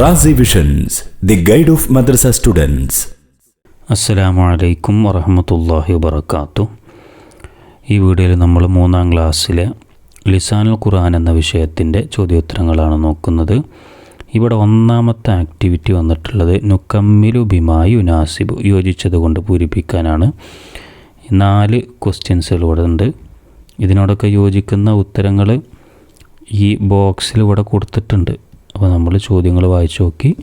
Razi visions the guide of madrasa students അസ്സലാമു അലൈക്കും വറഹമത്തല്ലാഹി വബർക്കാത്തു ഈ വീഡിയോയിൽ നമ്മൾ മൂന്നാം ക്ലാസ്സിലെ ലിസാനുൽ ഖുർആൻ എന്ന വിഷയത്തിന്റെ ചോദ്യോത്തരങ്ങളാണ് നോക്കുന്നത്. ഇവിടെ ഒന്നാമത്തെ ആക്ടിവിറ്റി വന്നിട്ടുള്ളത് നുക്കമ്മിലു ബിമായി യുനാസിബ് യോജിച്ചത് കൊണ്ട് പൂരിപ്പിക്കാനാണ്. നാല് ക്വസ്റ്റ്യൻസുകൾ ഇവിടെ ഉണ്ട്. ഇതിനോടൊക്കെ യോജിക്കുന്ന ഉത്തരങ്ങൾ ഈ ബോക്സിൽ ഇവിടെ കൊടുത്തിട്ടുണ്ട്. അപ്പോൾ നമ്മൾ ചോദ്യങ്ങൾ വായിച്ചു നോക്കി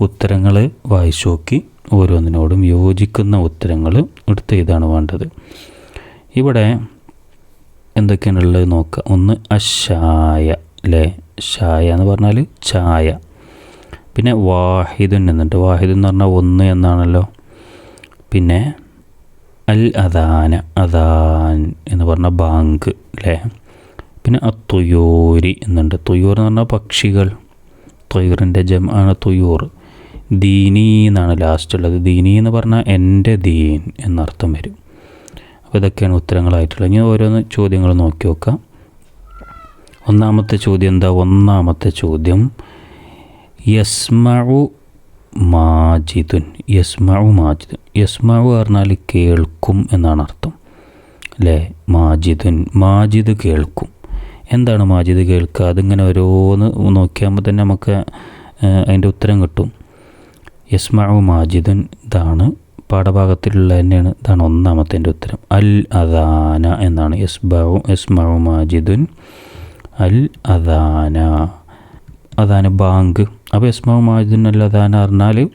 ഉത്തരങ്ങൾ വായിച്ചു നോക്കി ഓരോന്നിനോടും യോജിക്കുന്ന ഉത്തരങ്ങൾ എടുത്ത് ഇതാണ് വേണ്ടത്? ഇവിടെ എന്തൊക്കെയാണുള്ളത് നോക്കുക. ഒന്ന് അഷായ അല്ലേ ഷായ എന്ന് പറഞ്ഞാൽ ചായ. പിന്നെ വാഹിദുൻ എന്നുണ്ട്. വാഹിദ് എന്ന് പറഞ്ഞാൽ ഒന്ന് എന്നാണല്ലോ. പിന്നെ അൽ അദാന അദാൻ എന്ന് പറഞ്ഞ ബാങ്ക് അല്ലേ പിന്നെ അത്തുയൂരി എന്നുണ്ട്. തുയൂർ എന്ന് പറഞ്ഞാൽ പക്ഷികൾ. തൊയ്റിന്റെ ജം ആണ് തുയൂർ. ദീനി എന്നാണ് ലാസ്റ്റ് ഉള്ളത്. ദീനി എന്ന് പറഞ്ഞാൽ എന്റെ ദീൻ എന്നർത്ഥം വരും. അപ്പോൾ ഇതൊക്കെയാണ് ഉത്തരങ്ങളായിട്ടുള്ളത്. ഇനി ഓരോന്ന് ചോദ്യങ്ങൾ നോക്കി നോക്കാം. ഒന്നാമത്തെ ചോദ്യം എന്താ? ഒന്നാമത്തെ ചോദ്യം യസ്മഴു മാജിദുൻ. യസ്മഴു മാജിദുൻ. യസ്മഴു പറഞ്ഞാൽ കേൾക്കും എന്നാണ് അർത്ഥം. അല്ലേ? മാജിദുൻ. മാജിദ് കേൾക്കും. എന്താണ് മാജിദ് കേൾക്കുക? അതിങ്ങനെ ഓരോന്ന് നോക്കിയാകുമ്പോൾ തന്നെ നമുക്ക് അതിന്റെ ഉത്തരം കിട്ടും. യസ്മഉ മാജിദൻ ഇതാണ്. പാഠഭാഗത്തിലുള്ള തന്നെയാണ്. ഇതാണ് ഒന്നാമത്തെ ഉത്തരം. അൽ അദാന എന്നാണ്. യസ്ബാവു യസ്മഉ മാജിദുൻ. അൽ അദാന. അദാന ബാങ്ക്. അപ്പോൾ യസ്മാവു മാജിദുൻ അൽ അദാന പറഞ്ഞാൽ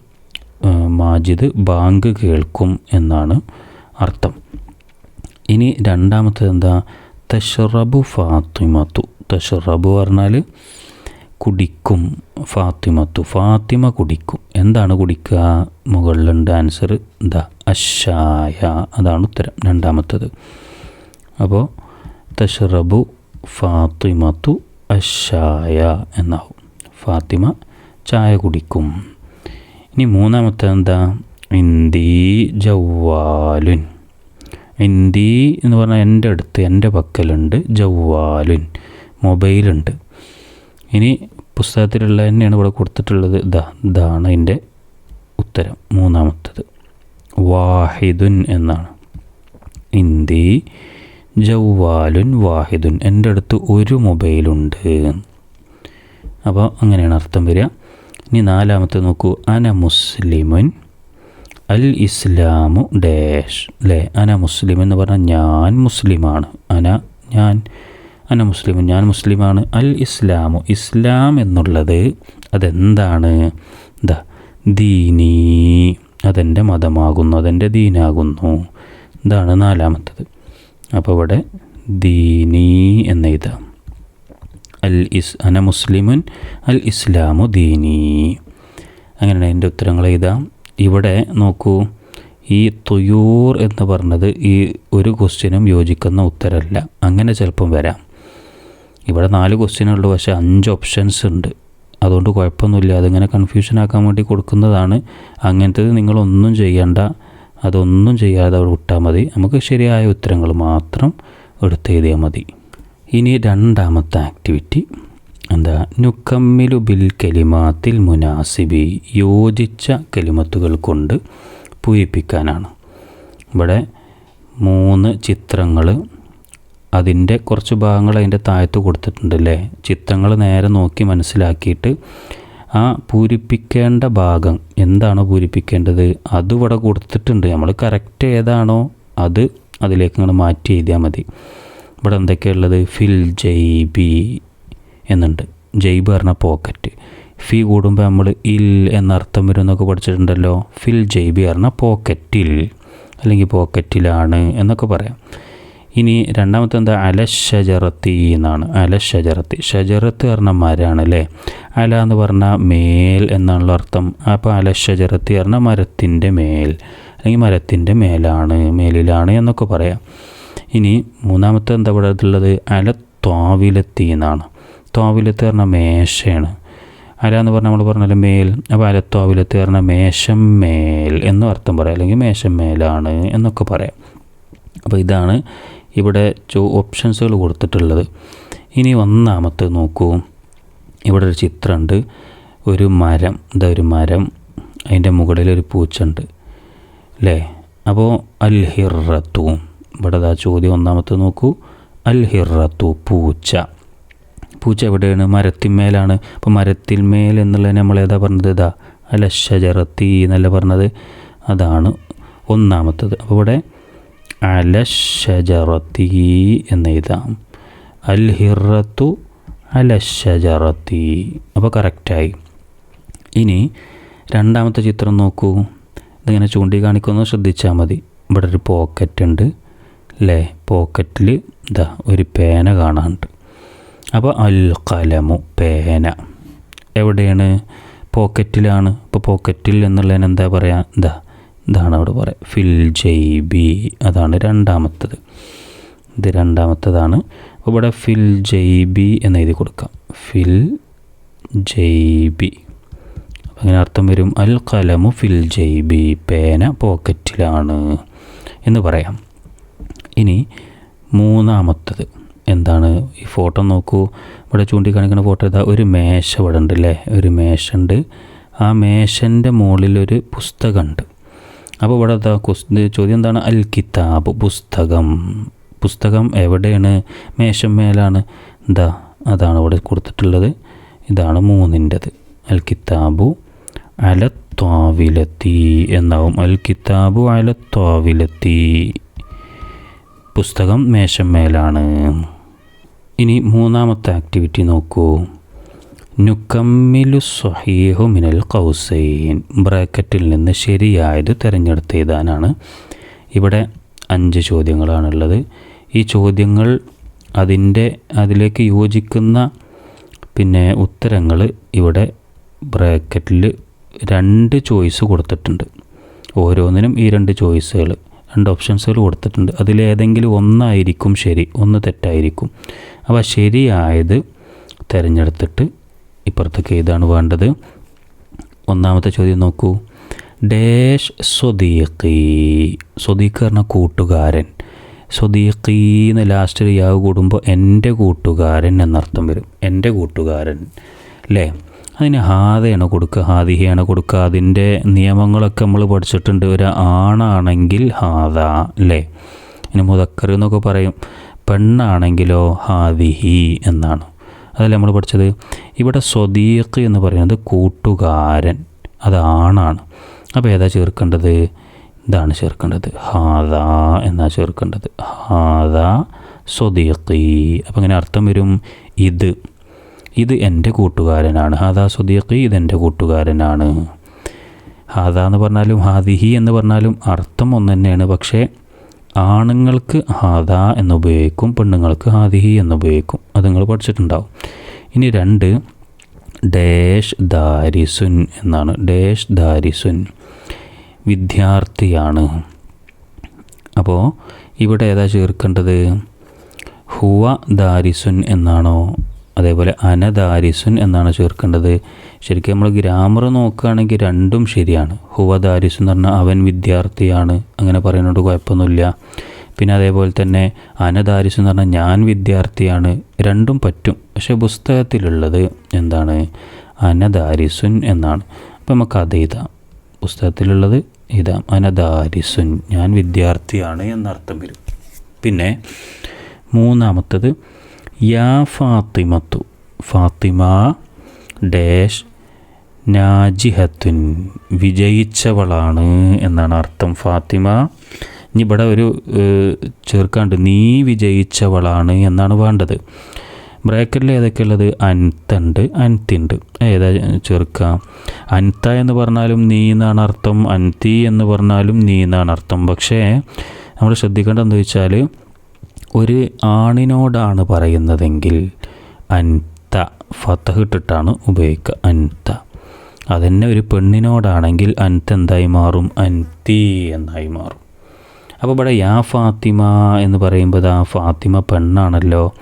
മാജിദ് ബാങ്ക് കേൾക്കും എന്നാണ് അർത്ഥം. ഇനി രണ്ടാമത്തത് എന്താ തഷറബു ഫാത്തിമത്തു തഷറബു പറഞ്ഞാൽ കുടിക്കും ഫാത്തിമത്തു ഫാത്തിമ കുടിക്കും. എന്താണ് കുടിക്കുക? മുകളിലുണ്ട് ആൻസർ ദ അഷായ. അതാണ് ഉത്തരം രണ്ടാമത്തത്. അപ്പോൾ തഷറബു ഫാത്തിമത്തു അഷായ എന്നാവും. ഫാത്തിമ ചായ കുടിക്കും. ഇനി മൂന്നാമത്തെ എന്താ? ഇന്ദി ജവ്വാലുൻ. ഇന്ദി എന്ന് പറഞ്ഞാൽ എന്റെ അടുത്ത് എന്റെ പക്കലുണ്ട് ജവ്വാലുൻ. മൊബൈലുണ്ട്. ഇനി പുസ്തകത്തിലുള്ള തന്നെയാണ് ഇവിടെ കൊടുത്തിട്ടുള്ളത്. ഇതാ ഇതാണ് അതിന്റെ ഉത്തരം മൂന്നാമത്തത്. വാഹിദുൻ എന്നാണ്. ഇന്ദി ജവ്വാലുൻ വാഹിദുൻ. എന്റെ അടുത്ത് ഒരു മൊബൈലുണ്ട്. അപ്പോൾ അങ്ങനെയാണ് അർത്ഥം വരിക. ഇനി നാലാമത്തെ നോക്കൂ. അന മുസ്ലിമുൻ. അൽ ഇസ്ലാമു ഡാഷ്. അല്ലേ അന മുസ്ലിം എന്ന് പറഞ്ഞാൽ ഞാൻ മുസ്ലിമാണ്. അന ഞാൻ അന മുസ്ലിം ഞാൻ മുസ്ലിമാണ്. അൽ ഇസ്ലാമു ഇസ്ലാം എന്നുള്ളത് അതെന്താണ്? എന്താ ദീനി അതെന്റെ മതമാകുന്നു അതെന്റെ ദീനാകുന്നു. ഇതാണ് നാലാമത്തത്. അപ്പോൾ ഇവിടെ ദീനീ എന്ന ഇതാ അൽ ഇസ് അന മുസ്ലിമുൻ അൽ ഇസ്ലാമു ദീനി. അങ്ങനെയാണ് എന്റെ ഉത്തരങ്ങൾ എഴുതാം. ഇവിടെ നോക്കൂ. ഈ തുയൂർ എന്ന് പറഞ്ഞത് ഈ ഒരു ക്വസ്റ്റ്യനും യോജിക്കുന്ന ഉത്തരമല്ല അങ്ങനെ ചിലപ്പം വരാം. ഇവിടെ നാല് ക്വസ്റ്റ്യനുള്ളൂ പക്ഷേ അഞ്ച് ഓപ്ഷൻസ് ഉണ്ട്. അതുകൊണ്ട് കുഴപ്പമൊന്നുമില്ല. അതിങ്ങനെ കൺഫ്യൂഷൻ ആക്കാൻ വേണ്ടി കൊടുക്കുന്നതാണ്. അങ്ങനത്തേത് നിങ്ങളൊന്നും ചെയ്യണ്ട. അതൊന്നും ചെയ്യാതെ അവിടെ വിട്ടാൽ മതി. നമുക്ക് ശരിയായ ഉത്തരങ്ങൾ മാത്രം എടുത്തെഴുതിയാൽ മതി. ഇനി രണ്ടാമത്തെ ആക്ടിവിറ്റി എന്താ? നുക്കമ്മിലു ബിൽ കലിമാത്തിൽ മുനാസിബി യോജിച്ച കലിമത്തുകൾ കൊണ്ട് പൂരിപ്പിക്കാനാണ്. ഇവിടെ മൂന്ന് ചിത്രങ്ങൾ അതിന്റെ കുറച്ച് ഭാഗങ്ങൾ അതിന്റെ താഴത്ത് കൊടുത്തിട്ടുണ്ട് അല്ലേ ചിത്രങ്ങൾ നേരെ നോക്കി മനസ്സിലാക്കിയിട്ട് ആ പൂരിപ്പിക്കേണ്ട ഭാഗം എന്താണോ പൂരിപ്പിക്കേണ്ടത്? അത് ഇവിടെ കൊടുത്തിട്ടുണ്ട്. നമ്മൾ കറക്റ്റ് ഏതാണോ അത് അതിലേക്ക് നിങ്ങൾ മാറ്റി എഴുതിയാൽ മതി. ഇവിടെ എന്തൊക്കെയുള്ളത് ഫിൽ ജൈബി എന്നുണ്ട്. ജൈബ് പറഞ്ഞ പോക്കറ്റ്. ഫി കൂടുമ്പോൾ നമ്മൾ ഇൽ എന്നർത്ഥം വരും എന്നൊക്കെ പഠിച്ചിട്ടുണ്ടല്ലോ. ഫിൽ ജൈബി പറഞ്ഞ പോക്കറ്റിൽ അല്ലെങ്കിൽ പോക്കറ്റിലാണ് എന്നൊക്കെ പറയാം. ഇനി രണ്ടാമത്തെ എന്താ? അല ഷജറത്തി എന്നാണ്. അല ഷജറത്തി ഷജറത്ത് പറഞ്ഞ മരമാണ് അല്ലേ അല എന്ന് പറഞ്ഞാൽ മേൽ എന്നാണല്ലോ അർത്ഥം. അപ്പോൾ അല ഷജറത്തി പറഞ്ഞ മരത്തിന്റെ മേൽ അല്ലെങ്കിൽ മരത്തിന്റെ മേലാണ് മേലിലാണ് എന്നൊക്കെ പറയാം. ഇനി മൂന്നാമത്തെ എന്താ ഇവിടെ അല ത്വാവിലെത്തി എന്നാണ്. ത്വാവിലത്ത് പറഞ്ഞ മേശയാണ്. അല എന്ന് പറഞ്ഞാൽ നമ്മൾ പറഞ്ഞാൽ മേൽ. അപ്പോൾ അലത്വാവിലത്ത് പറഞ്ഞ മേശം മേൽ എന്നും അർത്ഥം പറയാം. അല്ലെങ്കിൽ മേശം മേലാണ് എന്നൊക്കെ പറയാം. അപ്പോൾ ഇതാണ് ഇവിടെ ചോ ഓപ്ഷൻസുകൾ കൊടുത്തിട്ടുള്ളത്. ഇനി ഒന്നാമത്തെ നോക്കൂ. ഇവിടെ ഒരു ചിത്രമുണ്ട് ഒരു മരം. ഇതാ ഒരു മരം. അതിന്റെ മുകളിൽ ഒരു പൂച്ചുണ്ട്. അല്ലേ അപ്പോൾ അൽ ഹിറത്തു ഇവിടെ ചോദ്യം ഒന്നാമത്തെ നോക്കൂ. അൽ ഹിറത്തു പൂച്ച. പൂച്ച എവിടെയാണ്? മരത്തിന്മേലാണ്. അപ്പോൾ മരത്തിന്മേൽ എന്നുള്ളത് നമ്മൾ ഏതാ പറഞ്ഞത്? ഇതാ അല്ല ഷജറത്തി എന്നല്ല പറഞ്ഞത്? അതാണ് ഒന്നാമത്തത്. അപ്പോൾ ഇവിടെ അല ഷജറത്തി എന്ന് എഴുതാം. അൽ ഹിറത്തു അല ഷജറത്തി അപ്പോൾ കറക്റ്റായി. ഇനി രണ്ടാമത്തെ ചിത്രം നോക്കൂ. ഇതിങ്ങനെ ചൂണ്ടിക്കാണിക്കുന്നത് ശ്രദ്ധിച്ചാൽ മതി. ഇവിടെ ഒരു പോക്കറ്റ് ഉണ്ട് അല്ലേ പോക്കറ്റിൽ ഇതാ ഒരു പേന കാണാനുണ്ട്. അപ്പോൾ അൽ കലമു പേന. എവിടെയാണ്? പോക്കറ്റിലാണ്. ഇപ്പോൾ പോക്കറ്റിൽ എന്നുള്ളതിന് എന്താ പറയുക എന്താ? ഇതാണ് അവിടെ പറയുക ഫിൽ ജൈബി അതാണ് രണ്ടാമത്തത്. ഇത് രണ്ടാമത്തതാണ്. അപ്പോൾ ഇവിടെ ഫിൽ ജൈബി എന്ന് എഴുതി കൊടുക്കാം. ഫിൽ ജൈബി അപ്പം അങ്ങനെ അർത്ഥം വരും. അൽ കലമു ഫിൽ ജൈബി പേന പോക്കറ്റിലാണ് എന്ന് പറയാം. ഇനി മൂന്നാമത്തത്. എന്താണ്? ഈ ഫോട്ടോ നോക്കൂ. ഇവിടെ ചൂണ്ടിക്കാണിക്കുന്ന ഫോട്ടോ ഇതാ ഒരു മേശ ഇവിടെ ഉണ്ട് അല്ലേ ഒരു മേശ ഉണ്ട്. ആ മേശന്റെ മുകളിലൊരു പുസ്തകമുണ്ട്. അപ്പോൾ ഇവിടെ കുസ് ചോദ്യം എന്താണ്? അൽ കിതാബ് പുസ്തകം. പുസ്തകം എവിടെയാണ്? മേശമേലാണ് എന്താ അതാണ് ഇവിടെ കൊടുത്തിട്ടുള്ളത്. ഇതാണ് മൂന്നിന്റെത്. അൽ കിതാബു അല ത്വാവിലെത്തി എന്നാവും. അൽ കിതാബു അല ത്വാവിലെത്തി പുസ്തകം മേശമേലാണ് ഇനി മൂന്നാമത്തെ ആക്ടിവിറ്റി നോക്കൂ. നുക്കമ്മിലു സ്വഹീഹു മിനൽ കൗസൈൻ ബ്രാക്കറ്റിൽ നിന്ന് ശരിയായത് തിരഞ്ഞെടുത്ത് എഴുതാനാണ് ഇവിടെ അഞ്ച് ചോദ്യങ്ങളാണുള്ളത്. ഈ ചോദ്യങ്ങൾ അതിന്റെ അതിലേക്ക് യോജിക്കുന്ന പിന്നെ ഉത്തരങ്ങൾ ഇവിടെ ബ്രാക്കറ്റിൽ രണ്ട് ചോയ്സ് കൊടുത്തിട്ടുണ്ട്. ഓരോന്നിനും ഈ രണ്ട് ചോയ്സുകൾ. രണ്ട് ഓപ്ഷൻസുകൾ കൊടുത്തിട്ടുണ്ട്. അതിലേതെങ്കിലും ഒന്നായിരിക്കും ശരി ഒന്ന് തെറ്റായിരിക്കും. അപ്പോൾ ശരിയായത് തിരഞ്ഞെടുത്തിട്ട് ഇപ്പുറത്തേക്ക് ഏതാണ് വേണ്ടത്? ഒന്നാമത്തെ ചോദ്യം നോക്കൂ. ഡേഷ് സ്വദീഖി. സ്വദീഖ് പറഞ്ഞ കൂട്ടുകാരൻ. സ്വദീഖി എന്ന് ലാസ്റ്റ് യാവ് കൂടുമ്പോൾ എന്റെ കൂട്ടുകാരൻ എന്നർത്ഥം വരും. എന്റെ കൂട്ടുകാരൻ. അല്ലേ അതിന് ഹാദയാണ് കൊടുക്കുക ഹാദിഹയാണ് കൊടുക്കുക. അതിന്റെ നിയമങ്ങളൊക്കെ നമ്മൾ പഠിച്ചിട്ടുണ്ട്. ഒരു ആണാണെങ്കിൽ ഹാദ അല്ലേ? ഇനി മുതക്കർ എന്നൊക്കെ പറയും പെണ്ണാണെങ്കിലോ ഹാദിഹി എന്നാണ്. അതല്ല നമ്മൾ പഠിച്ചത്? ഇവിടെ സ്വദീഖ് എന്ന് പറയുന്നത് കൂട്ടുകാരൻ അത് ആണാണ്. അപ്പോൾ ഏതാ ചേർക്കേണ്ടത്? ഇതാണ് ചേർക്കേണ്ടത്. ഹാദ എന്നാ ചേർക്കേണ്ടത്? ഹാദ സ്വദീഖി. അപ്പം ഇങ്ങനെ അർത്ഥം വരും ഇത്. ഇത് എന്റെ കൂട്ടുകാരനാണ്. ഹാദാ സുദീഖി ഇതെന്റെ കൂട്ടുകാരനാണ്. ഹാദ എന്ന് പറഞ്ഞാലും ഹാദിഹി എന്ന് പറഞ്ഞാലും അർത്ഥം ഒന്ന് തന്നെയാണ്. പക്ഷേ ആണുങ്ങൾക്ക് ഹാദ എന്ന് ഉപയോഗിക്കും പെണ്ണുങ്ങൾക്ക് ഹാദിഹി എന്ന് ഉപയോഗിക്കും. അത് നിങ്ങൾ പഠിച്ചിട്ടുണ്ടാവും. ഇനി രണ്ട് ഡേഷ് ദാരിസുൻ എന്നാണ്. ഡേഷ് ദാരിസുൻ വിദ്യാർത്ഥിയാണ്. അപ്പോൾ ഇവിടെ ഏതാ ചേർക്കേണ്ടത്? ഹുവ ദാരിസുൻ എന്നാണോ അതേപോലെ അനദാരിസുൻ എന്നാണ് ചേർക്കേണ്ടത്. ശരിക്കും നമ്മൾ ഗ്രാമർ നോക്കുകയാണെങ്കിൽ രണ്ടും ശരിയാണ്. ഹുവദാരിസ് എന്ന് പറഞ്ഞാൽ അവൻ വിദ്യാർത്ഥിയാണ്. അങ്ങനെ പറയുന്നതുകൊണ്ട് കുഴപ്പമൊന്നുമില്ല. പിന്നെ അതേപോലെ തന്നെ അനദാരിസ് എന്ന് പറഞ്ഞാൽ ഞാൻ വിദ്യാർത്ഥിയാണ്. രണ്ടും പറ്റും. പക്ഷേ പുസ്തകത്തിലുള്ളത് എന്താണ്? അനദാരിസുൻ എന്നാണ്. അപ്പം നമുക്ക് അത് എഴുതാം. പുസ്തകത്തിലുള്ളത് എഴുതാം. അനദാരിസുൻ ഞാൻ വിദ്യാർത്ഥിയാണ് എന്നർത്ഥം വരും. പിന്നെ മൂന്നാമത്തത് യാ ഫാത്തിമത്തു. ഫാത്തിമ ഡാഷ് നാജിഹത്തുൻ വിജയിച്ചവളാണ് എന്നാണ് അർത്ഥം. ഫാത്തിമ ഇനി ഇവിടെ ഒരു ചേർക്കാണ്ട് നീ വിജയിച്ചവളാണ് എന്നാണ് വേണ്ടത്. ബ്രാക്കറ്റിൽ ഏതൊക്കെയുള്ളത്? അൻത്തുണ്ട് അൻത്തിണ്ട് ഏതാ ചേർക്കാം? അൻത്ത എന്ന് പറഞ്ഞാലും നീ എന്നാണ് അർത്ഥം. അൻതി എന്ന് പറഞ്ഞാലും നീ എന്നാണ് അർത്ഥം. പക്ഷേ നമ്മൾ ശ്രദ്ധിക്കേണ്ടതെന്ന് വെച്ചാൽ ഒരു ആണിനോടാണ് പറയുന്നതെങ്കിൽ അൻത ഫത്തഹ് ഇട്ടിട്ടാണ് ഉപയോഗിക്കുക അൻത. അതന്നെ ഒരു പെണ്ണിനോടാണെങ്കിൽ അൻത എന്തായി മാറും? അൻതി എന്നായി മാറും. അപ്പോൾ ഇവിടെ യാ ഫാത്തിമ എന്ന് പറയുമ്പോൾ ആ ഫാത്തിമ പെണ്ണാണല്ലോ.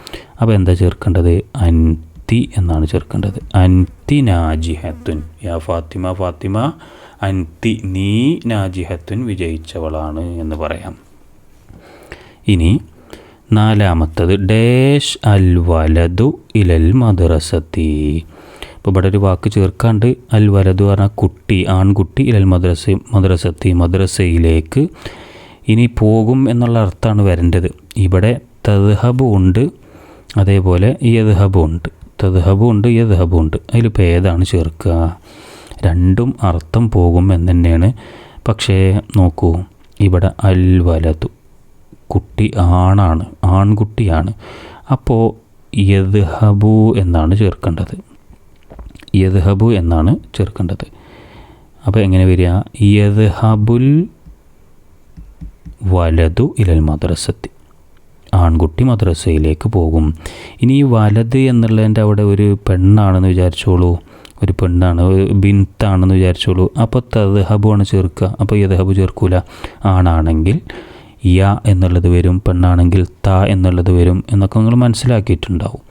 അപ്പോൾ എന്താ ചേർക്കേണ്ടത്? അൻതി എന്നാണ് ചേർക്കേണ്ടത്. അൻതി നാജിഹത്തുൻ. യാ ഫാത്തിമ ഫാത്തിമ അൻതി നീ നാജിഹത്തുൻ വിജയിച്ചവളാണ് എന്ന് പറയാം. ഇനി നാലാമത്തത് ഡേഷ് അൽ വലതു ഇലൽ മദ്രസത്തി. ഇപ്പോൾ ഇവിടെ ഒരു വാക്ക് ചേർക്കാണ്ട് അൽ വലതു പറഞ്ഞാൽ കുട്ടി ആൺകുട്ടി ഇലൽ മദ്രസ മദ്രസത്തി മദ്രസയിലേക്ക് ഇനി പോകും എന്നുള്ള അർത്ഥമാണ് വരേണ്ടത്. ഇവിടെ തദ്ഹബും ഉണ്ട് അതേപോലെ യദ്ഹബും ഉണ്ട്. തദ്ഹബും ഉണ്ട് യദ്ഹബും ഉണ്ട്. അതിലിപ്പോൾ ഏതാണ് ചേർക്കുക? രണ്ടും അർത്ഥം പോകും എന്ന് തന്നെയാണ്. പക്ഷേ നോക്കൂ ഇവിടെ അൽ വലതു കുട്ടി ആണാണ് ആൺകുട്ടിയാണ്. അപ്പോൾ യദ്ഹബു എന്നാണ് ചേർക്കേണ്ടത്. യദ്ഹബു എന്നാണ് ചേർക്കേണ്ടത്. അപ്പോൾ എങ്ങനെ വരിക? യദ്ഹബുൽ വലതു ഇലൽ മദ്രസത്തി. ആൺകുട്ടി മദ്രസയിലേക്ക് പോകും. ഇനി ഈ വലത് എന്നുള്ളതിന്റെ അവിടെ ഒരു പെണ്ണാണെന്ന് വിചാരിച്ചോളൂ. ഒരു പെണ്ണാണ് ഒരു ബിൻത്താണെന്ന് വിചാരിച്ചോളൂ. അപ്പോൾ തദ്ഹബു ആണ് ചേർക്കുക. അപ്പോൾ യദ്ഹബു ചേർക്കൂല. ആണാണെങ്കിൽ യ എന്നുള്ളത് വരും പെണ്ണാണെങ്കിൽ ത എന്നുള്ളത് വരും എന്നൊക്കെ നിങ്ങൾ മനസ്സിലാക്കിയിട്ടുണ്ടാവും.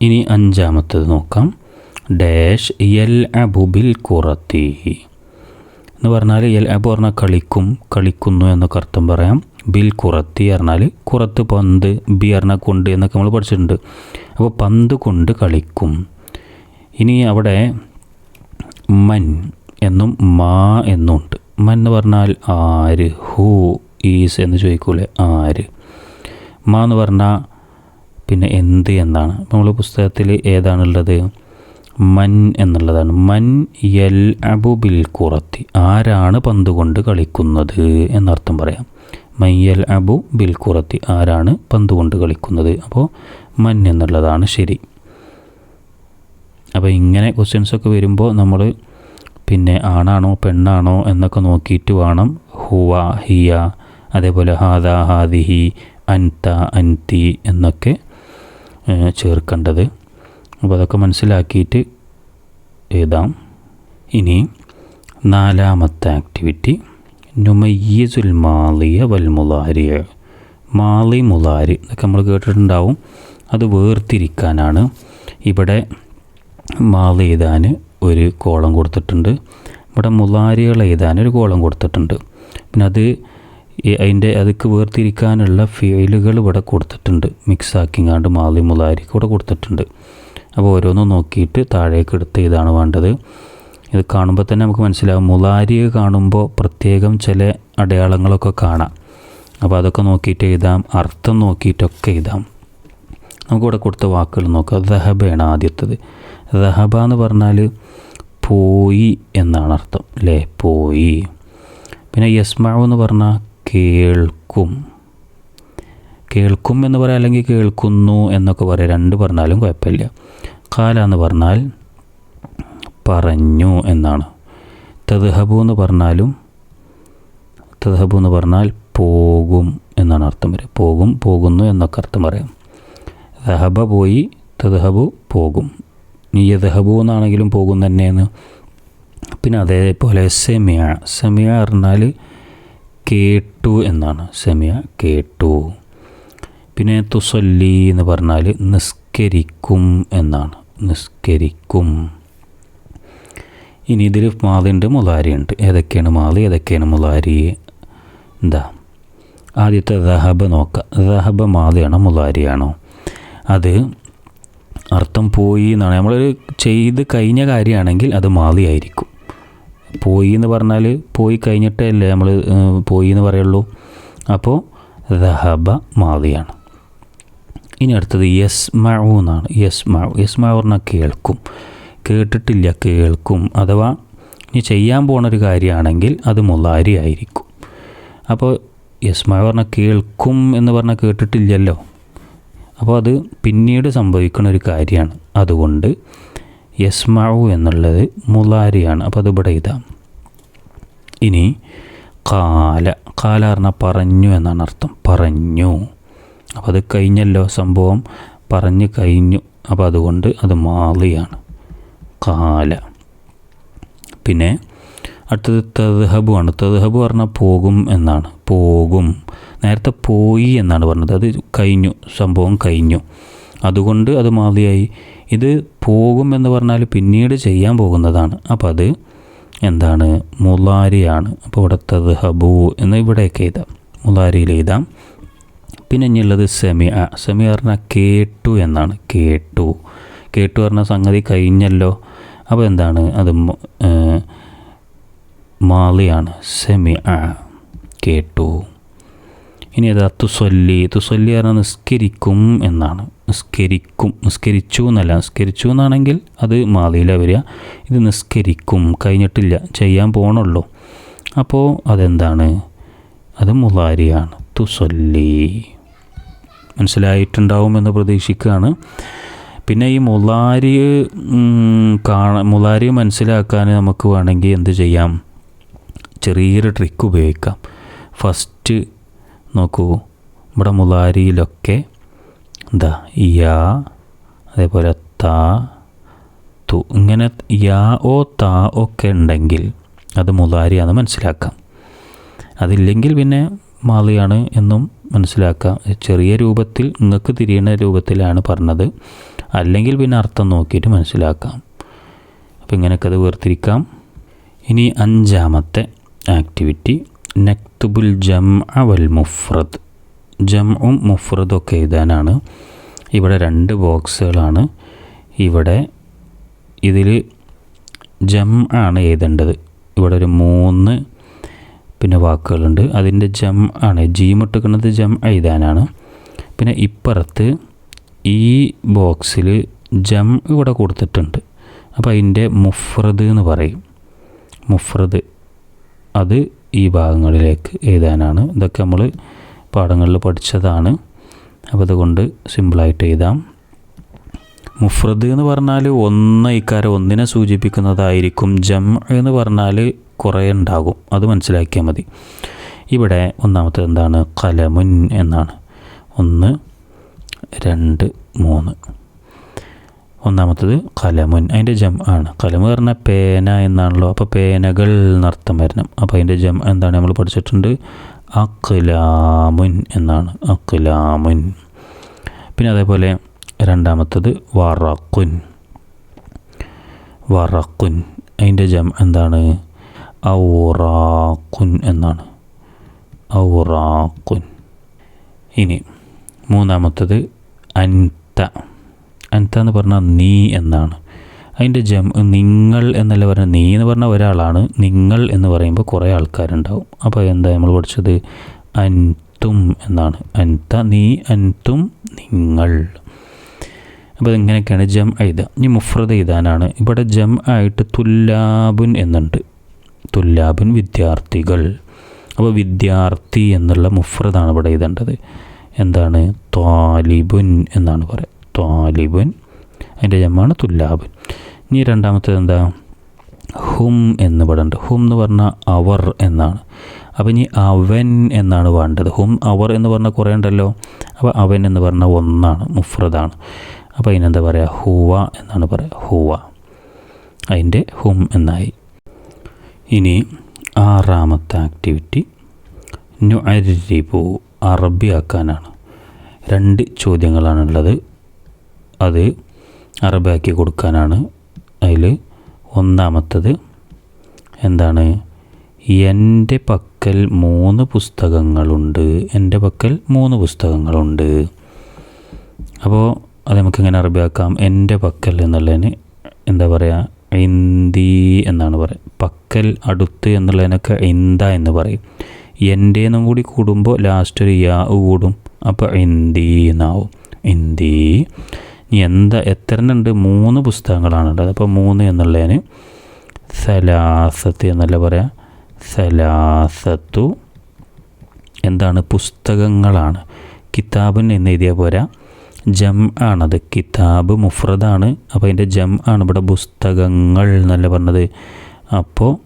ഇനി അഞ്ചാമത്തത് നോക്കാം. ഡാഷ് എൽ അബുബിൽ കുറത്തി എന്ന് പറഞ്ഞാൽ എൽ അബു പറഞ്ഞാൽ കളിക്കും കളിക്കുന്നു എന്നൊക്കെ അർത്ഥം പറയാം. ബിൽ കുറത്തി പറഞ്ഞാൽ കുറത്ത് പന്ത് ബി പറഞ്ഞാൽ കൊണ്ട് എന്നൊക്കെ നമ്മൾ പഠിച്ചിട്ടുണ്ട്. അപ്പോൾ പന്ത് കൊണ്ട് കളിക്കും. ഇനി അവിടെ മൻ എന്നും മാ എന്നും ഉണ്ട് മൻ എന്ന് പറഞ്ഞാൽ ആര് ഹൂ ഈസ് എന്ന് ചോദിക്കൂലേ? ആര്? മാ എന്ന് പറഞ്ഞാൽ പിന്നെ എന്ത് എന്നാണ്. നമ്മൾ പുസ്തകത്തിൽ ഏതാണുള്ളത്? മൻ എന്നുള്ളതാണ്. മൻ യൽ അബു ബിൽ കുറത്തി ആരാണ് പന്ത് കൊണ്ട് കളിക്കുന്നത് എന്നർത്ഥം പറയാം. മയ്യൽ അബു ബിൽ കുറത്തി ആരാണ് പന്ത് കൊണ്ട് കളിക്കുന്നത്? അപ്പോൾ മൻ എന്നുള്ളതാണ് ശരി. അപ്പോൾ ഇങ്ങനെ ക്വസ്റ്റ്യൻസൊക്കെ വരുമ്പോൾ നമ്മൾ പിന്നെ ആണാണോ പെണ്ണാണോ എന്നൊക്കെ നോക്കിയിട്ട് വേണം. ഹുവ ഹിയ അതേപോലെ ഹാദ ഹാദിഹി അൻത അൻതി എന്നൊക്കെ ചേർക്കേണ്ടത്. അപ്പോൾ അതൊക്കെ മനസ്സിലാക്കിയിട്ട് എഴുതാം. ഇനി നാലാമത്തെ ആക്ടിവിറ്റി. നുമയ്യസുൽ മാലിയ വൽ മുലാരിയ. മാലി മുലാരി ഇതൊക്കെ നമ്മൾ കേട്ടിട്ടുണ്ടാവും. അത് വേർതിരിക്കാനാണ്. ഇവിടെ മാലി എഴുതാൻ ഒരു കോളം കൊടുത്തിട്ടുണ്ട്. ഇവിടെ മുലാരികൾ എഴുതാൻ ഒരു കോളം കൊടുത്തിട്ടുണ്ട്. പിന്നെ അത് അതിന്റെ അതിക്ക് വേർതിരിക്കാനുള്ള ഫീലുകൾ ഇവിടെ കൊടുത്തിട്ടുണ്ട്. മിക്സ് ആക്കിങ്ങാണ്ട് മാലി മുലാരിക്ക് ഇവിടെ കൊടുത്തിട്ടുണ്ട്. അപ്പോൾ ഓരോന്നും നോക്കിയിട്ട് താഴേക്ക് എടുത്ത് ഇതാണ് വേണ്ടത്. ഇത് കാണുമ്പോൾ തന്നെ നമുക്ക് മനസ്സിലാവും. മുലാരി കാണുമ്പോൾ പ്രത്യേകം ചില അടയാളങ്ങളൊക്കെ കാണാം. അപ്പോൾ അതൊക്കെ നോക്കിയിട്ട് എഴുതാം. അർത്ഥം നോക്കിയിട്ടൊക്കെ എഴുതാം. നമുക്കിവിടെ കൊടുത്ത വാക്കുകൾ നോക്കാം. ദഹബയാണ് ആദ്യത്തത്. ദഹബ എന്ന് പറഞ്ഞാൽ പോയി എന്നാണ് അർത്ഥം. അല്ലേ പോയി. പിന്നെ യസ്മാവ് എന്ന് പറഞ്ഞാൽ കേൾക്കും. കേൾക്കും എന്ന് പറയാം അല്ലെങ്കിൽ കേൾക്കുന്നു എന്നൊക്കെ പറയാം. രണ്ട് പറഞ്ഞാലും കുഴപ്പമില്ല. കാല എന്ന് പറഞ്ഞാൽ പറഞ്ഞു എന്നാണ്. തദ്ഹബു എന്ന് പറഞ്ഞാലും തദ്ഹബു എന്ന് പറഞ്ഞാൽ പോകും എന്നാണ് അർത്ഥം വരിക. പോകും പോകുന്നു എന്നൊക്കെ അർത്ഥം പറയാം. ദഹബ പോയി തദ്ഹബു പോകും. നീ യദഹബു എന്നാണെങ്കിലും പോകും തന്നെയെന്ന്. പിന്നെ അതേപോലെ സെമിയ. സെമിയ പറഞ്ഞാൽ കേട്ടു എന്നാണ്. സെമിയ കേട്ടു. പിന്നെ തുസല്ലി എന്ന് പറഞ്ഞാൽ നിസ്കരിക്കും എന്നാണ്. നിസ്കരിക്കും. ഇനി ഇതിൽ മാലിയുണ്ട് മുലാരിയുണ്ട് ഏതൊക്കെയാണ് മാലി ഏതൊക്കെയാണ് മുലാരി എന്താ? ആദ്യത്തെ ദഹബ നോക്കുക ദഹബ മാലിയാണോ മുലാരിയാണോ അത് അർത്ഥം പോയി എന്നാണ്. നമ്മൾ ചെയ്ത് കഴിഞ്ഞ കാര്യമാണെങ്കിൽ അത് മാലി ആയിരിക്കും പോയി എന്ന് പറഞ്ഞാൽ പോയി കഴിഞ്ഞിട്ടല്ലേ നമ്മൾ പോയി എന്ന് പറയുള്ളൂ. അപ്പോൾ ദഹബ മാതിയാണ് ഇനി അടുത്തത് യസ്മഉ എന്നാണ്. യസ്മഉ യസ്മഉ പറഞ്ഞാൽ കേൾക്കും. കേട്ടിട്ടില്ല കേൾക്കും. അഥവാ ഇനി ചെയ്യാൻ പോണ ഒരു കാര്യമാണെങ്കിൽ അത് മുലാരി ആയിരിക്കും. അപ്പോൾ യസ്മഉ പറഞ്ഞാൽ കേൾക്കും എന്ന് പറഞ്ഞാൽ കേട്ടിട്ടില്ലല്ലോ. അപ്പോൾ അത് പിന്നീട് സംഭവിക്കുന്ന ഒരു കാര്യമാണ് അതുകൊണ്ട് യസ്മഉ എന്നുള്ളത് മുലാരിയാണ്. അപ്പോൾ അത് ഇവിടെ ഇതാ. ഇനി കാല. കാല പറഞ്ഞാൽ പറഞ്ഞു എന്നാണ് അർത്ഥം. പറഞ്ഞു. അപ്പോൾ അത് കഴിഞ്ഞല്ലോ സംഭവം. പറഞ്ഞു കഴിഞ്ഞു. അപ്പോൾ അതുകൊണ്ട് അത് മാളിയാണ്. കാല. പിന്നെ അടുത്തത് തദ്ഹബു ആണ്. തദ്ഹബു പറഞ്ഞാൽ പോകും എന്നാണ്. പോകും. നേരത്തെ പോയി എന്നാണ് പറഞ്ഞത്. അത് കഴിഞ്ഞു. സംഭവം കഴിഞ്ഞു. അതുകൊണ്ട് അത് മാതിയായി ഇത് പോകും എന്ന് പറഞ്ഞാൽ പിന്നീട് ചെയ്യാൻ പോകുന്നതാണ്. അപ്പോൾ അത് എന്താണ്? മുലാരിയാണ് അപ്പോൾ ഇവിടെ തദ്ഹബു എന്ന് ഇവിടെയൊക്കെ എഴുതാം. മുലാരിയിൽ എഴുതാം. പിന്നെ ഇനിയുള്ളത് സെമിയ സെമിയ പറഞ്ഞാൽ കേട്ടു എന്നാണ്. കേട്ടു. കേട്ടു പറഞ്ഞ സംഗതി കഴിഞ്ഞല്ലോ. അപ്പോൾ എന്താണ്? അത് മാളിയാണ്. സെമി ആ കേട്ടു. ഇനി അത് തുസൊല്ലി. തുസൊല്ലി പറഞ്ഞാൽ നിസ്കരിക്കും എന്നാണ്. നിസ്കരിക്കും. നിസ്കരിച്ചു എന്നല്ല നിസ്കരിച്ചു എന്നാണെങ്കിൽ അത് മാതിയില വരിക. ഇത് നിസ്കരിക്കും. കഴിഞ്ഞിട്ടില്ല. ചെയ്യാൻ പോകണുള്ളൂ അപ്പോൾ അതെന്താണ്? അത് മുലാരിയാണ് തുസൊല്ലി. മനസ്സിലായിട്ടുണ്ടാവുമെന്ന് പ്രതീക്ഷിക്കുകയാണ്. പിന്നെ ഈ മുലാരി കാണ മുലാരി മനസ്സിലാക്കാൻ നമുക്ക് വേണമെങ്കിൽ എന്ത് ചെയ്യാം? ചെറിയൊരു ട്രിക്ക് ഉപയോഗിക്കാം. ഫസ്റ്റ് നോക്കൂ. ഇവിടെ മുലാരിയിലൊക്കെ എന്താ യാ അതേപോലെ താ തു. ഇങ്ങനെ യാ ഓ താ ഒക്കെ ഉണ്ടെങ്കിൽ അത് മുതാരിയാന്ന് മനസ്സിലാക്കാം. അതില്ലെങ്കിൽ പിന്നെ മാളിയാണ് എന്നും മനസ്സിലാക്കാം. ചെറിയ രൂപത്തിൽ നിങ്ങൾക്ക് തിരിയുന്ന രൂപത്തിലാണ് പറഞ്ഞത്. അല്ലെങ്കിൽ പിന്നെ അർത്ഥം നോക്കിയിട്ട് മനസ്സിലാക്കാം. അപ്പോൾ ഇങ്ങനെയൊക്കെ അത് വേർതിരിക്കാം. ഇനി അഞ്ചാമത്തെ ആക്ടിവിറ്റി. നക്തുബുൽ ജം അവൽ മുഫ്രദ്. ജംഉം മുഫ്രദും ഒക്കെ എഴുതാനാണ്. ഇവിടെ രണ്ട് ബോക്സുകളാണ്. ഇവിടെ ഇതിൽ ജം ആണ് എഴുതേണ്ടത്. ഇവിടെ ഒരു മൂന്ന് പിന്നെ വാക്കുകളുണ്ട്. അതിന്റെ ജം ആണ്. ജി മുട്ടുക്കുന്നത് ജം എഴുതാനാണ്. പിന്നെ ഇപ്പുറത്ത് ഈ ബോക്സിൽ ജം ഇവിടെ കൊടുത്തിട്ടുണ്ട്. അപ്പോൾ അതിന്റെ മുഫ്രദ് എന്ന് പറയും. മുഫ്രദ്. അത് ഈ ഭാഗങ്ങളിലേക്ക് എഴുതാനാണ്. ഇതൊക്കെ നമ്മൾ പാഠങ്ങളിൽ പഠിച്ചതാണ്. അപ്പോൾ അതുകൊണ്ട് സിമ്പിളായിട്ട് എഴുതാം. മുഫ്രദ് എന്ന് പറഞ്ഞാൽ ഒന്ന് ഇക്കാരം ഒന്നിനെ സൂചിപ്പിക്കുന്നതായിരിക്കും. ജം എന്ന് പറഞ്ഞാൽ കുറേ ഉണ്ടാകും. അത് മനസ്സിലാക്കിയാൽ മതി. ഇവിടെ ഒന്നാമത്തെ എന്താണ്? കലമുൻ എന്നാണ്. ഒന്ന് രണ്ട് മൂന്ന്. ഒന്നാമത്തത് കലമുൻ. അതിന്റെ ജം ആണ്. കലമ് പറഞ്ഞാൽ പേന എന്നാണല്ലോ. അപ്പോൾ പേനകൾ എന്നർത്ഥം വരണം. അപ്പോൾ അതിന്റെ ജം എന്താണ്? നമ്മൾ പഠിച്ചിട്ടുണ്ട്. അഖിലാമുൻ എന്നാണ്. അഖ്ലാമുൻ. പിന്നെ അതേപോലെ രണ്ടാമത്തത് വറക്കുൻ വറക്കുൻ അതിന്റെ ജം എന്താണ്? ഔറാക്കുൻ എന്നാണ്. ഔറാക്കുൻ ഇനി മൂന്നാമത്തത് അൻത. അൻത എന്ന് പറഞ്ഞാൽ നീ എന്നാണ്. അതിന്റെ ജം നിങ്ങൾ എന്നല്ല പറഞ്ഞാൽ നീ എന്ന് പറഞ്ഞ ഒരാളാണ് നിങ്ങൾ എന്ന് പറയുമ്പോൾ കുറേ ആൾക്കാരുണ്ടാവും. അപ്പോൾ എന്താ നമ്മൾ പഠിച്ചത്? അൻതും എന്നാണ്. അൻത നീ അൻതും നിങ്ങൾ. അപ്പോൾ ഇങ്ങനെയൊക്കെയാണ് ജം എഴുതുക. ഇനി മുഫ്രദ് എഴുതാനാണ്. ഇവിടെ ജം ആയിട്ട് തുല്ലാബുൻ എന്നുണ്ട്. തുല്ലാബുൻ വിദ്യാർത്ഥികൾ. അപ്പോൾ വിദ്യാർത്ഥി എന്നുള്ള മുഫ്രദാണ് ഇവിടെ എഴുതേണ്ടത്. എന്താണ്? ത്വാലിബുൻ എന്നാണ് പറയുക. ത്വാലിബുൻ അതിന്റെ ജമ്മാണ് തുല്ലാബ്. ഇനി രണ്ടാമത്തേത് എന്താ? ഹും എന്ന് പറയുന്നുണ്ട് ഹും എന്ന് പറഞ്ഞാൽ അവർ എന്നാണ്. അപ്പോൾ ഇനി അവൻ എന്നാണ് വേണ്ടത്? ഹും അവർ എന്ന് പറഞ്ഞാൽ കുറേ ഉണ്ടല്ലോ. അപ്പോൾ അവൻ എന്ന് പറഞ്ഞാൽ ഒന്നാണ് മുഫ്രദാണ്. അപ്പോൾ അതിനെന്താ പറയുക? ഹുവ എന്നാണ് പറയുക. ഹുവ. അതിന്റെ ഹും എന്നായി. ഇനി ആറാമത്തെ ആക്ടിവിറ്റി. നുഅരിബു അറബിയാക്കാനാണ്. രണ്ട് ചോദ്യങ്ങളാണുള്ളത്. അത് അറബിയാക്കി കൊടുക്കാനാണ് അതിൽ ഒന്നാമത്തത്. എന്താണ്? എന്റെ പക്കൽ മൂന്ന് പുസ്തകങ്ങളുണ്ട്. എന്റെ പക്കൽ മൂന്ന് പുസ്തകങ്ങളുണ്ട്. അപ്പോൾ അത് നമുക്ക് എങ്ങനെ അറബിയാക്കാം. എന്റെ പക്കൽ എന്നുള്ളതിന് എന്താ പറയുക ഇന്തി എന്നാണ് പറയുക പക്കൽ അടുത്ത് എന്നുള്ളതിനൊക്കെ ഇന്ത എന്ന് പറയും. എന്റെ എന്നും കൂടി കൂടുമ്പോൾ ലാസ്റ്റ് ഒരു യാ കൂടും. അപ്പോൾ ഇന്തി എന്നാവും. ഇന്തി ഇനി എന്താ എത്ര ഉണ്ട് മൂന്ന് പുസ്തകങ്ങളാണുള്ളത് അപ്പോൾ മൂന്ന് എന്നുള്ളതിന് സലാസത്ത് എന്നല്ല പറയാം. സലാസത്തു എന്താണ്? പുസ്തകങ്ങളാണ്. കിതാബൻ എന്ന് എഴുതിയ പോരാ. ജം ആണത്. കിതാബ് മുഫ്രദാണ്. അപ്പോൾ അതിന്റെ ജം ആണ് ഇവിടെ പുസ്തകങ്ങൾ എന്നല്ല പറഞ്ഞത്. അപ്പോൾ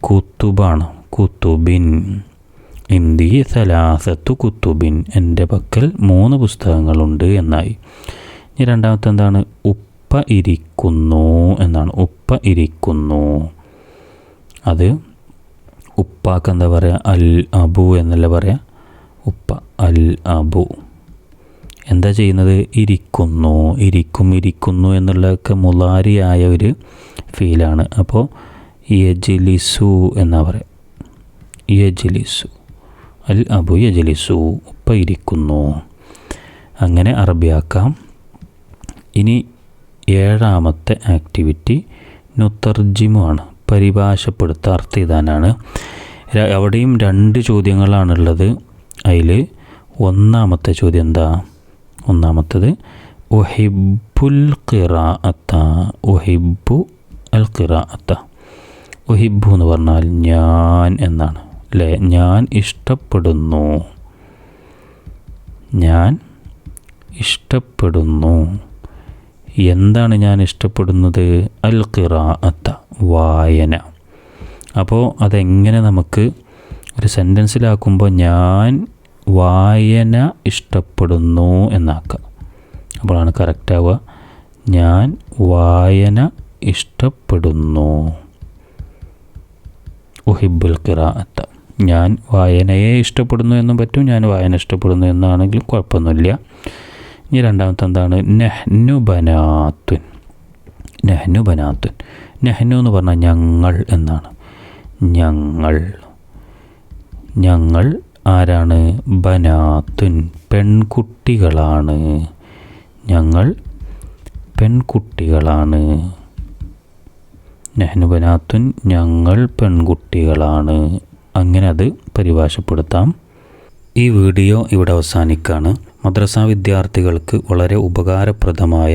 കുത്തുബാണ്. കുത്തുബിൻ. ഇന്തി സലാസത്തു കുത്തുബിൻ എന്റെ പക്കൽ മൂന്ന് പുസ്തകങ്ങളുണ്ട് എന്നായി. ഇനി രണ്ടാമത്തെ എന്താണ്? ഉപ്പ ഇരിക്കുന്നു എന്നാണ്. ഉപ്പ ഇരിക്കുന്നു. അത് ഉപ്പാക്ക് എന്താ പറയുക അൽ അബു എന്നല്ല പറയുക ഉപ്പ അൽ അബു. എന്താ ചെയ്യുന്നത്? ഇരിക്കുന്നു. ഇരിക്കും ഇരിക്കുന്നു എന്നുള്ളതൊക്കെ മുലാരിയായ ഒരു ഫീലാണ്. അപ്പോൾ യജിലിസു എന്നാ പറയുക യജിലിസു. അൽ അബു യജലിസു ഉപ്പ ഇരിക്കുന്നു അങ്ങനെ അറബിയാക്കാം. ഇനി ഏഴാമത്തെ ആക്ടിവിറ്റി നുത്തർജിമുമാണ് പരിഭാഷപ്പെടുത്ത അർത്ഥം ഇതാനാണ് അവിടെയും രണ്ട് ചോദ്യങ്ങളാണുള്ളത്. അതിൽ ഒന്നാമത്തെ ചോദ്യം എന്താ? ഒന്നാമത്തത് ഒഹിബുൽ ഖിറാഅത്ത ഒഹിബു അൽ ഖിറാഅത്ത. ഒഹിബു എന്ന് പറഞ്ഞാൽ ഞാൻ എന്നാണ്. അല്ലേ ഞാൻ ഇഷ്ടപ്പെടുന്നു. ഞാൻ ഇഷ്ടപ്പെടുന്നു. എന്താണ് ഞാൻ ഇഷ്ടപ്പെടുന്നത്? അൽ ഖിറാഅത്ത വായന. അപ്പോൾ അതെങ്ങനെ നമുക്ക് ഒരു സെന്റൻസിലാക്കുമ്പോൾ ഞാൻ വായന ഇഷ്ടപ്പെടുന്നു എന്നാക്കാം. അപ്പോഴാണ് കറക്റ്റാവുക ഞാൻ വായന ഇഷ്ടപ്പെടുന്നു. ഉഹിബുൽ ഖിറാഅത്ത. ഞാൻ വായനയെ ഇഷ്ടപ്പെടുന്നു എന്നും പറ്റും ഞാൻ വായന ഇഷ്ടപ്പെടുന്നു എന്നാണെങ്കിലും കുഴപ്പമൊന്നുമില്ല. ഇനി രണ്ടാമത്തെ എന്താണ്? നെഹ്നു ബനാത്തുൻ. നെഹ്നു ബനാത്തുൻ. നെഹ്നു എന്ന് പറഞ്ഞാൽ ഞങ്ങൾ എന്നാണ്? ഞങ്ങൾ. ഞങ്ങൾ ആരാണ്? ബനാത്തുൻ പെൺകുട്ടികളാണ്. ഞങ്ങൾ പെൺകുട്ടികളാണ്. നെഹ്നു ബനാത്തുൻ ഞങ്ങൾ പെൺകുട്ടികളാണ്. അങ്ങനെ അത് പരിഭാഷപ്പെടുത്താം. ഈ വീഡിയോ ഇവിടെ അവസാനിക്കുകയാണ് മദ്രസ വിദ്യാർത്ഥികൾക്ക് വളരെ ഉപകാരപ്രദമായ